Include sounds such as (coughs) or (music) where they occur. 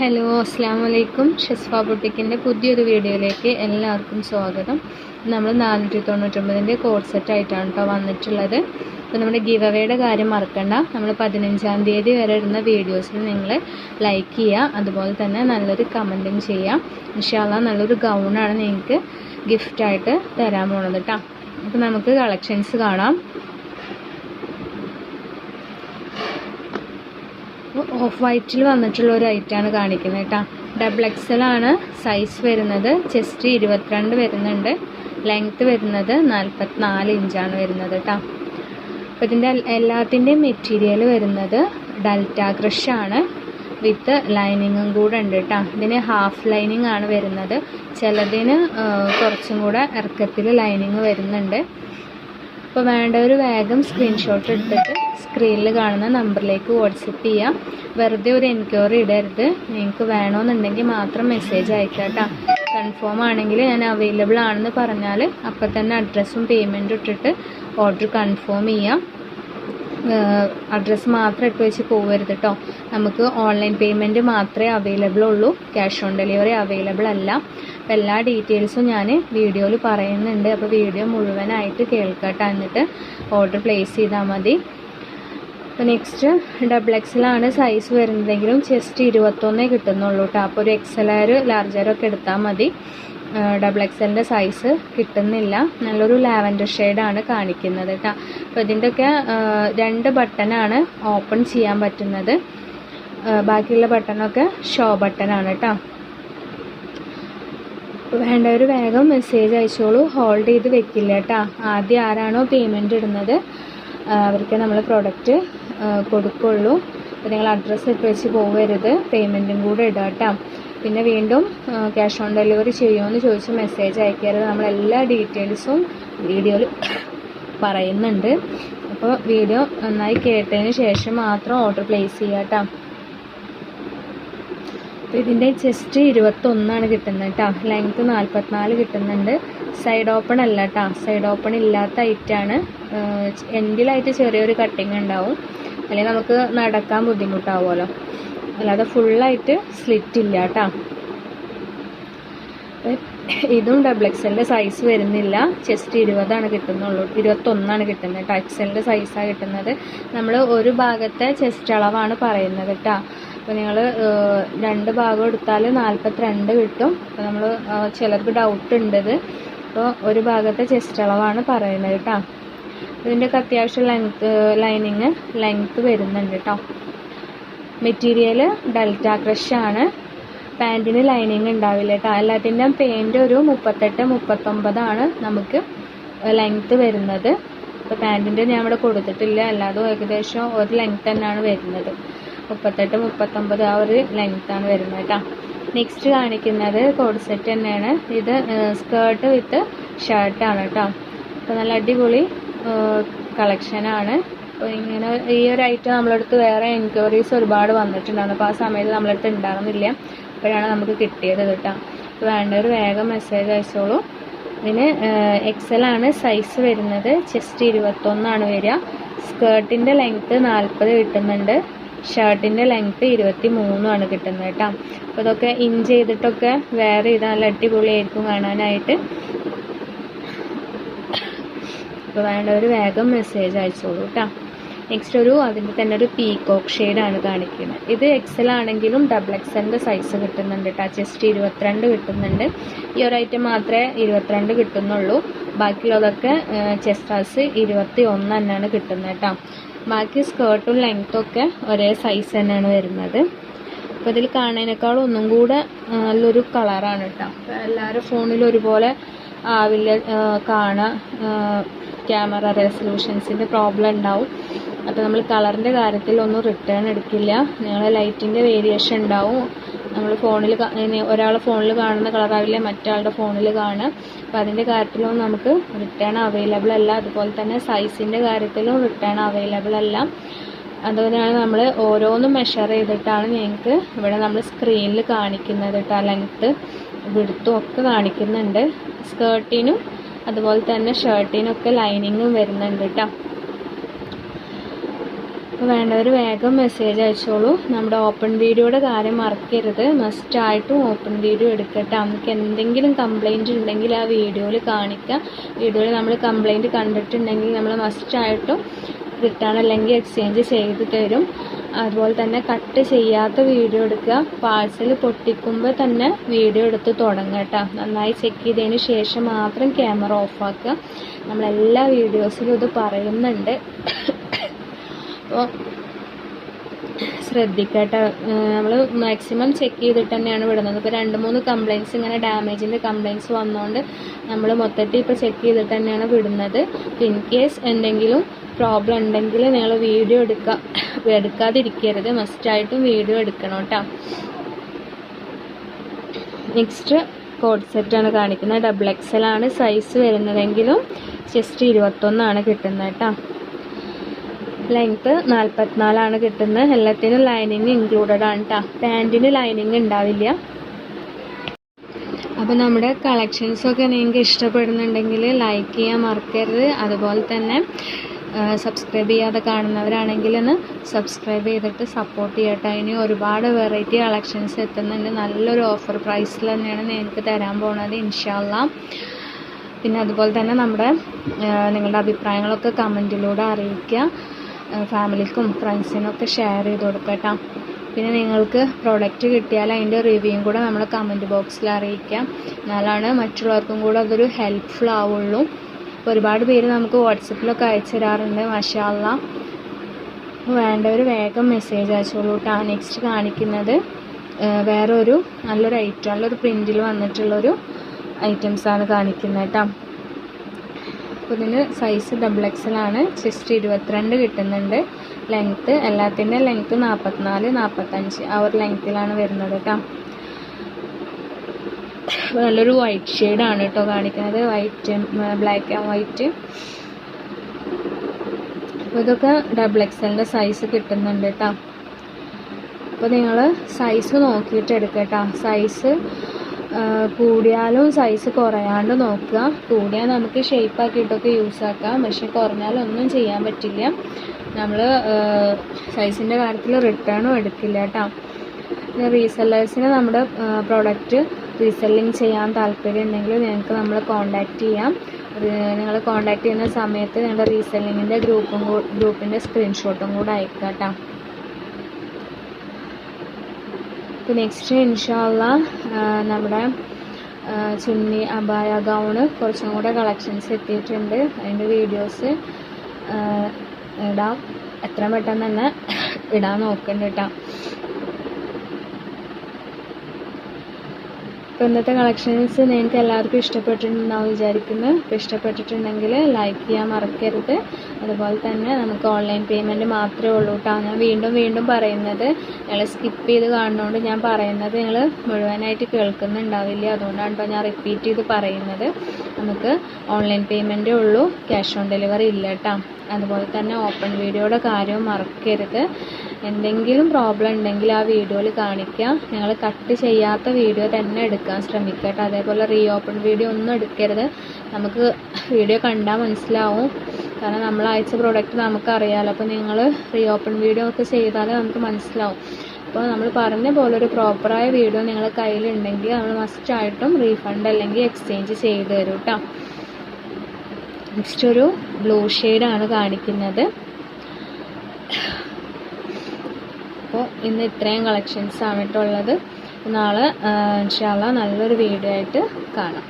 Hello അസ്സാം വലൈക്കും ഷെസ്ഫ ബുട്ടിക്കിന്റെ പുതിയൊരു വീഡിയോയിലേക്ക് എല്ലാവർക്കും സ്വാഗതം. നമ്മൾ നാനൂറ്റി തൊണ്ണൂറ്റൊമ്പതിന്റെ കോഡ് സെറ്റ് ആയിട്ടാണ് കേട്ടോ വന്നിട്ടുള്ളത്. അപ്പോൾ നമ്മുടെ ഗീവ് അവയുടെ കാര്യം മറക്കണ്ട. നമ്മൾ പതിനഞ്ചാം തീയതി വരെ ഇടുന്ന വീഡിയോസിൽ നിങ്ങൾ ലൈക്ക് ചെയ്യുക അതുപോലെ തന്നെ നല്ലൊരു കമന്റും ചെയ്യാം. ഇൻഷാല്ല നല്ലൊരു ഗൗണാണ് നിങ്ങൾക്ക് ഗിഫ്റ്റായിട്ട് തരാൻ പോണത് കേട്ടോ അപ്പോൾ നമുക്ക് കളക്ഷൻസ് കാണാം. ഓഫ് വൈറ്റിൽ വന്നിട്ടുള്ള ഒരു ഐറ്റാണ് കാണിക്കുന്നത് കേട്ടോ. ഡബിൾ എക്സൽ ആണ് സൈസ് വരുന്നത്. ചെസ്റ്റ് ഇരുപത്തിരണ്ട് വരുന്നുണ്ട്. ലെങ്ത്ത് വരുന്നത് നാൽപ്പത്തിനാല് ഇഞ്ചാണ് വരുന്നത് കേട്ടോ. അപ്പോൾ ഇതിന്റെ എല്ലാത്തിന്റെയും മെറ്റീരിയൽ വരുന്നത് ഡൽറ്റ ക്രഷ് ആണ്. വിത്ത് ലൈനിങ്ങും കൂടെ ഉണ്ട് കേട്ടോ. ഇതിന് ഹാഫ് ലൈനിങ് ആണ് വരുന്നത്. ചിലതിന് കുറച്ചും കൂടെ ഇറക്കത്തിൽ ലൈനിങ് വരുന്നുണ്ട്. അപ്പോൾ ഒരു വേഗം സ്ക്രീൻഷോട്ട് എടുത്തിട്ട് സ്ക്രീനിൽ കാണുന്ന നമ്പറിലേക്ക് വാട്സപ്പ് ചെയ്യാം. വെറുതെ ഒരു എൻക്വയറി ഇടരുത്. നിങ്ങൾക്ക് വേണമെന്നുണ്ടെങ്കിൽ മാത്രം മെസ്സേജ് അയക്കാട്ടോ കേട്ടോ. കൺഫേം ആണെങ്കിൽ ഞാൻ അവൈലബിൾ ആണെന്ന് പറഞ്ഞാൽ അപ്പം തന്നെ അഡ്രസ്സും പേയ്മെന്റും ഇട്ടിട്ട് ഓർഡർ കൺഫേം ചെയ്യാം. അഡ്രസ്സ് മാത്രം ഇട്ട് വെച്ച് പോകരുത് കേട്ടോ നമുക്ക് ഓൺലൈൻ പേയ്മെന്റ് മാത്രമേ അവൈലബിൾ ഉള്ളൂ. ക്യാഷ് ഓൺ ഡെലിവറി അവൈലബിൾ അല്ല. അപ്പം എല്ലാ ഡീറ്റെയിൽസും ഞാൻ വീഡിയോയിൽ പറയുന്നുണ്ട്. അപ്പോൾ വീഡിയോ മുഴുവനായിട്ട് കേൾക്കട്ടെ. എന്നിട്ട് ഓർഡർ പ്ലേസ് ചെയ്താൽ മതി. അപ്പോൾ നെക്സ്റ്റ് ഡബിൾ എക്സലാണ് സൈസ് വരുന്നതെങ്കിലും ചെസ്റ്റ് ഇരുപത്തൊന്നേ കിട്ടുന്നുള്ളൂ കേട്ടോ അപ്പോൾ ഒരു എക്സലാർ ലാർജറൊക്കെ എടുത്താൽ മതി. ഡബിൾ എക്സലിന്റെ സൈസ് കിട്ടുന്നില്ല. നല്ലൊരു ലാവൻഡർ ഷെയ്ഡാണ് കാണിക്കുന്നത് കേട്ടോ അപ്പോൾ ഇതിന്റെയൊക്കെ രണ്ട് ബട്ടണാണ് ഓപ്പൺ ചെയ്യാൻ പറ്റുന്നത്. ബാക്കിയുള്ള ബട്ടണൊക്കെ ഷോ ബട്ടണാണ് കേട്ടോ വേണ്ടവർ വേഗം മെസ്സേജ് അയച്ചോളൂ. ഹോൾഡ് ചെയ്ത് വെക്കില്ല കേട്ടോ ആദ്യം ആരാണോ പേയ്മെന്റ് ഇടുന്നത് അവർക്ക് നമ്മൾ പ്രൊഡക്റ്റ് കൊടുക്കുള്ളൂ. അപ്പോൾ നിങ്ങൾ അഡ്രസ്സ് ഇട്ട് വെച്ച് പോകരുത് പേയ്മെന്റും കൂടെ ഇടുക കേട്ടോ. പിന്നെ വീണ്ടും ക്യാഷ് ഓൺ ഡെലിവറി ചെയ്യുമെന്ന് ചോദിച്ച് മെസ്സേജ് അയക്കരുത്. നമ്മളെല്ലാ ഡീറ്റെയിൽസും വീഡിയോയിൽ പറയുന്നുണ്ട്. അപ്പോൾ വീഡിയോ നന്നായി കേട്ടതിന് ശേഷം മാത്രം ഓർഡർ പ്ലേസ് ചെയ്യുക കേട്ടോ. അപ്പോൾ ഇതിന്റെ ചെസ്റ്റ് ഇരുപത്തൊന്നാണ് കിട്ടുന്നത് കേട്ടോ. ലെങ്ത്ത് നാൽപ്പത്തിനാല് കിട്ടുന്നുണ്ട്. സൈഡ് ഓപ്പൺ അല്ല കേട്ടോ. സൈഡ് ഓപ്പൺ ഇല്ലാത്ത ഐറ്റാണ് എൻഡിലായിട്ട് ചെറിയൊരു കട്ടിങ് ഉണ്ടാവും. അല്ലെങ്കിൽ നമുക്ക് നടക്കാൻ ബുദ്ധിമുട്ടാവുമല്ലോ. അല്ലാതെ ഫുള്ളായിട്ട് സ്ലിറ്റ് ഇല്ല കേട്ടോ ഇതും ഡബിൾ എക്സലിന്റെ സൈസ് വരുന്നില്ല. ചെസ്റ്റ് ഇരുപതാണ് കിട്ടുന്നുള്ളൂ. ഇരുപത്തൊന്നാണ് കിട്ടുന്നത് കേട്ടോ എക്സലിന്റെ സൈസാണ് കിട്ടുന്നത്. നമ്മൾ ഒരു ഭാഗത്തെ ചെസ്റ്റ് അളവാണ് പറയുന്നത് കേട്ടോ അപ്പോൾ നിങ്ങൾ രണ്ട് ഭാഗം എടുത്താൽ നാൽപ്പത്തിരണ്ട് കിട്ടും. അപ്പോൾ നമ്മൾ ചിലർക്ക് ഡൗട്ട് ഉണ്ട് അപ്പോൾ ഒരു ഭാഗത്തെ ചെസ്റ്റ് അളവാണ് പറയുന്നത് കേട്ടോ ഇതിന്റെയൊക്കെ അത്യാവശ്യം ലെങ്ത്ത് ലൈനിങ് ലെങ്ത്ത് വരുന്നുണ്ട് കേട്ടോ മെറ്റീരിയൽ ഡെൽറ്റ ക്രഷ് ആണ്. പാന്റിന് ലൈനിങ് ഉണ്ടാവില്ല കേട്ടോ എല്ലാത്തിന്റെയും പെയിന്റ് ഒരു മുപ്പത്തെട്ട് മുപ്പത്തൊമ്പതാണ് നമുക്ക് ലെങ്ത്ത് വരുന്നത്. ഇപ്പോൾ പാന്റിന്റെ ഞാൻ ഇവിടെ കൊടുത്തിട്ടില്ല. അല്ലാതെ ഏകദേശം ഒരു ലെങ്ത്ത് തന്നെയാണ് വരുന്നത്. മുപ്പത്തെട്ട് മുപ്പത്തൊമ്പത് ആ ഒരു ലെങ്ത്താണ് വരുന്നത് കേട്ടോ നെക്സ്റ്റ് കാണിക്കുന്നത് കോഡ് സെറ്റ് തന്നെയാണ്. ഇത് സ്കേർട്ട് വിത്ത് ഷർട്ടാണ് കേട്ടോ അപ്പോൾ നല്ല അടിപൊളി കളക്ഷനാണ് അപ്പോൾ ഇങ്ങനെ ഈ ഒരു ഐറ്റം നമ്മളടുത്ത് വേറെ എൻക്വയറീസ് ഒരുപാട് വന്നിട്ടുണ്ടായിരുന്നു. അപ്പോൾ ആ സമയത്ത് നമ്മളടുത്ത് ഉണ്ടാകുന്നില്ല അപ്പോഴാണ് നമുക്ക് കിട്ടിയത് കേട്ടോ. അപ്പോൾ വേണ്ടവർ വേഗം മെസ്സേജ് അയച്ചോളൂ. ഇതിന് എക്സൽ ആണ് സൈസ് വരുന്നത്. ചെസ്റ്റ് ഇരുപത്തൊന്നാണ് വരിക. സ്കേർട്ടിന്റെ ലെങ്ത്ത് നാൽപ്പത് കിട്ടുന്നുണ്ട്. ഷർട്ടിന്റെ ലെങ്ത്ത് ഇരുപത്തി മൂന്നുമാണ് കിട്ടുന്നത് കേട്ടോ. അപ്പോൾ ഇതൊക്കെ ഇഞ്ച് ചെയ്തിട്ടൊക്കെ വേറെ നല്ല അടിപൊളിയായിരിക്കും കാണാനായിട്ട്. അപ്പോൾ വേണ്ടവർ വേഗം മെസ്സേജ് അയച്ചോളൂ കേട്ടോ നെക്സ്റ്റ് ഒരു അതിന്റെ തന്നെ ഒരു പീകോക്ക് ആണ് കാണിക്കുന്നത്. ഇത് എക്സൽ ആണെങ്കിലും ഡബിൾ എക്സലിന്റെ സൈസ് കിട്ടുന്നുണ്ട് കേട്ടോ ചെസ്റ്റ് ഇരുപത്തിരണ്ട് കിട്ടുന്നുണ്ട്. ഈ ഒരു ഐറ്റം മാത്രമേ ഇരുപത്തിരണ്ട് കിട്ടുന്നുള്ളൂ. ബാക്കിയുള്ളതൊക്കെ ചെസ്റ്റ് സൈസ് ഇരുപത്തി ഒന്ന് തന്നെയാണ് കിട്ടുന്നത് കേട്ടോ ബാക്കി സ്കേർട്ടും ലെങ്ത്തും ഒക്കെ ഒരേ സൈസ് തന്നെയാണ് വരുന്നത്. അപ്പോൾ ഇതിൽ കാണുന്നതിനേക്കാളും ഒന്നും കൂടെ നല്ലൊരു കളറാണ് കേട്ടോ എല്ലാവരും ഫോണിൽ ഒരുപോലെ ആവില്ല കാണാൻ ക്യാമറ റെസൊല്യൂഷൻസിന്റെ പ്രോബ്ലം ഉണ്ടാവും. അപ്പോൾ നമ്മൾ കളറിന്റെ കാര്യത്തിൽ ഒന്നും റിട്ടേൺ എടുക്കില്ല. നിങ്ങൾ ലൈറ്റിന്റെ വേരിയേഷൻ ഉണ്ടാവും. നമ്മൾ ഫോണിൽ ഒരാളെ ഫോണിൽ കാണുന്ന കളറാവില്ല മറ്റാളുടെ ഫോണിൽ കാണുക. അപ്പോൾ അതിന്റെ കാര്യത്തിലൊന്നും നമുക്ക് റിട്ടേൺ അവൈലബിൾ അല്ല. അതുപോലെ തന്നെ സൈസിന്റെ കാര്യത്തിലും റിട്ടേൺ അവൈലബിൾ അല്ല. അതുകൊണ്ടാണ് നമ്മൾ ഓരോന്നും മെഷർ ചെയ്തിട്ടാണ് ഞങ്ങൾക്ക് ഇവിടെ നമ്മൾ സ്ക്രീനിൽ കാണിക്കുന്നത് കേട്ടോ. ലെങ്ത്ത് വിടുത്തും ഒക്കെ കാണിക്കുന്നുണ്ട്. സ്കേർട്ടിനും അതുപോലെ തന്നെ ഷർട്ടിനൊക്കെ ലൈനിങ്ങും വരുന്നുണ്ട് കേട്ടോ വേണ്ടവർ വേഗം മെസ്സേജ് അയച്ചോളൂ. നമ്മുടെ ഓപ്പൺ വീഡിയോയുടെ കാര്യം മറക്കരുത്. മസ്റ്റായിട്ടും ഓപ്പൺ വീഡിയോ എടുക്കട്ടെ. നമുക്ക് എന്തെങ്കിലും കംപ്ലൈന്റ് ഉണ്ടെങ്കിൽ ആ വീഡിയോയിൽ കാണിക്കുക വീഡിയോയിൽ നമ്മൾ കംപ്ലൈന്റ് കണ്ടിട്ടുണ്ടെങ്കിൽ നമ്മൾ മസ്റ്റായിട്ടും റിട്ടേൺ അല്ലെങ്കിൽ എക്സ്ചേഞ്ച് ചെയ്ത് തരും. അതുപോലെ തന്നെ കട്ട് ചെയ്യാത്ത വീഡിയോ എടുക്കുക. പാഴ്സൽ പൊട്ടിക്കുമ്പോൾ തന്നെ വീഡിയോ എടുത്ത് തുടങ്ങുക നന്നായി ചെക്ക് ചെയ്തതിന് ശേഷം മാത്രം ക്യാമറ ഓഫാക്കുക നമ്മളെല്ലാ വീഡിയോസിലും ഇത് പറയുന്നുണ്ട്. (coughs) അപ്പോൾ ശ്രദ്ധിക്കട്ടെ നമ്മൾ മാക്സിമം ചെക്ക് ചെയ്തിട്ട് തന്നെയാണ് വിടുന്നത്. ഇപ്പോൾ രണ്ട് മൂന്ന് കംപ്ലയിന്റ്സ് ഇങ്ങനെ ഡാമേജിന്റെ കംപ്ലയിന്റ്സ് വന്നുകൊണ്ട് നമ്മൾ മൊത്തത്തിൽ ഇപ്പോൾ ചെക്ക് ചെയ്തിട്ട് തന്നെയാണ് വിടുന്നത്. ഇൻ കേസ് എന്തെങ്കിലും പ്രോബ്ലം ഉണ്ടെങ്കിൽ നിങ്ങൾ വീഡിയോ എടുക്കുക എടുക്കാതിരിക്കരുത്. മസ്റ്റായിട്ടും വീഡിയോ എടുക്കണം കേട്ടോ നെക്സ്റ്റ് കോഡ് സെറ്റാണ് കാണിക്കുന്നത്. ഡബിൾ എക്സൽ ആണ് സൈസ് വരുന്നതെങ്കിലും ജസ്റ്റ് ഇരുപത്തൊന്നാണ് കിട്ടുന്നത് കേട്ടോ ലെങ്ത്ത് നാൽപ്പത്തിനാലാണ് കിട്ടുന്നത്. എല്ലാത്തിനും ലൈനിങ് ഇൻക്ലൂഡഡ് ആണ് കേട്ടോ പാന്റിന് ലൈനിങ് ഉണ്ടാവില്ല. അപ്പോൾ നമ്മുടെ കളക്ഷൻസൊക്കെ നിങ്ങൾക്ക് ഇഷ്ടപ്പെടുന്നുണ്ടെങ്കിൽ ലൈക്ക് ചെയ്യാൻ മറക്കരുത്. അതുപോലെ തന്നെ സബ്സ്ക്രൈബ് ചെയ്യാതെ കാണുന്നവരാണെങ്കിൽ ഒന്ന് സബ്സ്ക്രൈബ് ചെയ്തിട്ട് സപ്പോർട്ട് ചെയ്യട്ടെ. ഇനി ഒരുപാട് വെറൈറ്റി കളക്ഷൻസ് എത്തുന്നുണ്ട്. നല്ലൊരു ഓഫർ പ്രൈസിൽ തന്നെയാണ് നിങ്ങൾക്ക് തരാൻ പോകുന്നത് ഇൻഷാല്ല പിന്നെ അതുപോലെ തന്നെ നമ്മുടെ നിങ്ങളുടെ അഭിപ്രായങ്ങളൊക്കെ കമന്റിലൂടെ അറിയിക്കുക. ഫാമിലിക്കും ഫ്രണ്ട്സിനും ഒക്കെ ഷെയർ ചെയ്ത് കൊടുക്കട്ടോ പിന്നെ നിങ്ങൾക്ക് പ്രോഡക്റ്റ് കിട്ടിയാൽ അതിന്റെ റിവ്യൂ കൂടെ നമ്മൾ കമന്റ് ബോക്സിൽ അറിയിക്കാം. എന്നാലാണ് മറ്റുള്ളവർക്കും കൂടെ അതൊരു ഹെൽപ്ഫുൾ ആവുള്ളൂ. ഒരുപാട് പേര് നമുക്ക് വാട്സപ്പിലൊക്കെ അയച്ചു തരാറുണ്ട് മഷാല്ല വേണ്ടവർ വേഗം മെസ്സേജ് അയച്ചോളൂ കേട്ടോ. നെക്സ്റ്റ് കാണിക്കുന്നത് വേറൊരു നല്ലൊരു ഐറ്റം നല്ലൊരു പ്രിന്റിൽ വന്നിട്ടുള്ളൊരു ഐറ്റംസാണ് കാണിക്കുന്നത് കേട്ടോ. അപ്പോൾ ഇതിന് സൈസ് ഡബിൾ എക്സലാണ് ചെസ്റ്റ് ഇരുപത്തിരണ്ട് കിട്ടുന്നുണ്ട്. ലെങ്ത്ത് എല്ലാത്തിന്റെ ലെങ്ത്ത് നാൽപ്പത്തിനാല് നാൽപ്പത്തഞ്ച് ആ ഒരു ലെങ്ത്തിലാണ് വരുന്നത് കേട്ടോ. നല്ലൊരു വൈറ്റ് ഷെയ്ഡാണ് കേട്ടോ കാണിക്കുന്നത്. വൈറ്റ് ബ്ലാക്ക് ആൻഡ് വൈറ്റ് അപ്പോൾ ഇതൊക്കെ ഡബിൾ എക്സലിന്റെ സൈസ് കിട്ടുന്നുണ്ട് കേട്ടോ. അപ്പോൾ നിങ്ങൾ സൈസ് നോക്കിയിട്ട് എടുക്കുക കേട്ടോ. സൈസ് കൂടിയാലും സൈസ് കുറയാണ്ട് നോക്കുക. കൂടിയാൽ നമുക്ക് ഷേപ്പ് ആക്കിയിട്ടൊക്കെ യൂസ് ആക്കാം. പക്ഷെ കുറഞ്ഞാലും ഒന്നും ചെയ്യാൻ പറ്റില്ല. നമ്മൾ സൈസിന്റെ കാര്യത്തിൽ റിട്ടേണും എടുക്കില്ല കേട്ടോ. റീസെല്ലേഴ്സിന് നമ്മുടെ പ്രോഡക്റ്റ് റീസെല്ലിങ് ചെയ്യാൻ താല്പര്യം ഉണ്ടെങ്കിൽ നിങ്ങൾക്ക് നമ്മൾ കോൺടാക്റ്റ് ചെയ്യാം. നിങ്ങൾ കോൺടാക്റ്റ് ചെയ്യുന്ന സമയത്ത് നിങ്ങളുടെ റീസെല്ലിങ്ങിന്റെ ഗ്രൂപ്പും ഗ്രൂപ്പിന്റെ സ്ക്രീൻഷോട്ടും കൂടെ അയക്കാം കേട്ടോ. ഇപ്പോൾ നെക്സ്റ്റ് ഇൻഷാല്ല നമ്മുടെ ചുന്നി അബായ ഗൗണ് കുറച്ചും കൂടെ കളക്ഷൻസ് എത്തിയിട്ടുണ്ട്. അതിന്റെ വീഡിയോസ് ഇടാം. എത്ര പെട്ടെന്ന് തന്നെ ഇടാൻ നോക്കുന്നുണ്ട് കേട്ടോ അപ്പോൾ ഇന്നത്തെ കളക്ഷൻസ് നിങ്ങൾക്ക് എല്ലാവർക്കും ഇഷ്ടപ്പെട്ടിട്ടുണ്ടാവും വിചാരിക്കുന്നു. അപ്പോൾ ഇഷ്ടപ്പെട്ടിട്ടുണ്ടെങ്കിൽ ലൈക്ക് ചെയ്യാൻ മറക്കരുത്. അതുപോലെ തന്നെ നമുക്ക് ഓൺലൈൻ പേയ്മെന്റ് മാത്രമേ ഉള്ളൂ കേട്ടോ. ഞാൻ വീണ്ടും വീണ്ടും പറയുന്നത്. നിങ്ങൾ സ്കിപ്പ് ചെയ്ത് കാണുന്നതുകൊണ്ട് ഞാൻ പറയുന്നത് നിങ്ങൾ മുഴുവനായിട്ട് കേൾക്കുന്നുണ്ടാവില്ല. അതുകൊണ്ടാണ് കേട്ടോ ഞാൻ റിപ്പീറ്റ് ചെയ്ത് പറയുന്നത്. നമുക്ക് ഓൺലൈൻ പേയ്മെന്റേ ഉള്ളൂ. ക്യാഷ് ഓൺ ഡെലിവറി ഇല്ല കേട്ടോ അതുപോലെ തന്നെ ഓപ്പൺ വീഡിയോയുടെ കാര്യവും മറക്കരുത്. എന്തെങ്കിലും പ്രോബ്ലം ഉണ്ടെങ്കിൽ ആ വീഡിയോയിൽ കാണിക്കുക ഞങ്ങൾ കട്ട് ചെയ്യാത്ത വീഡിയോ തന്നെ എടുക്കാൻ ശ്രമിക്കുക കേട്ടോ. അതേപോലെ റീ ഓപ്പൺ വീഡിയോ ഒന്നും എടുക്കരുത്. നമുക്ക് വീഡിയോ കണ്ടാൽ മനസ്സിലാവും. കാരണം നമ്മൾ അയച്ച പ്രോഡക്റ്റ് നമുക്കറിയാമല്ലോ അപ്പോൾ നിങ്ങൾ റീ ഓപ്പൺ വീഡിയോ ഒക്കെ ചെയ്താലേ നമുക്ക് മനസ്സിലാവും. അപ്പോൾ നമ്മൾ പറഞ്ഞ പോലെ ഒരു പ്രോപ്പറായ വീഡിയോ നിങ്ങളുടെ കയ്യിലുണ്ടെങ്കിൽ നമ്മൾ മസ്റ്റായിട്ടും റീഫണ്ട് അല്ലെങ്കിൽ എക്സ്ചേഞ്ച് ചെയ്ത് തരും കേട്ടോ നെക്സ്റ്റ് ഒരു ബ്ലൂ ഷെയ്ഡാണ് കാണിക്കുന്നത്. അപ്പോൾ ഇന്ന് ഇത്രയും കളക്ഷൻസ് ഉള്ളത്. നാളെ ഇൻഷാല്ല നല്ലൊരു വീഡിയോ ആയിട്ട് കാണാം.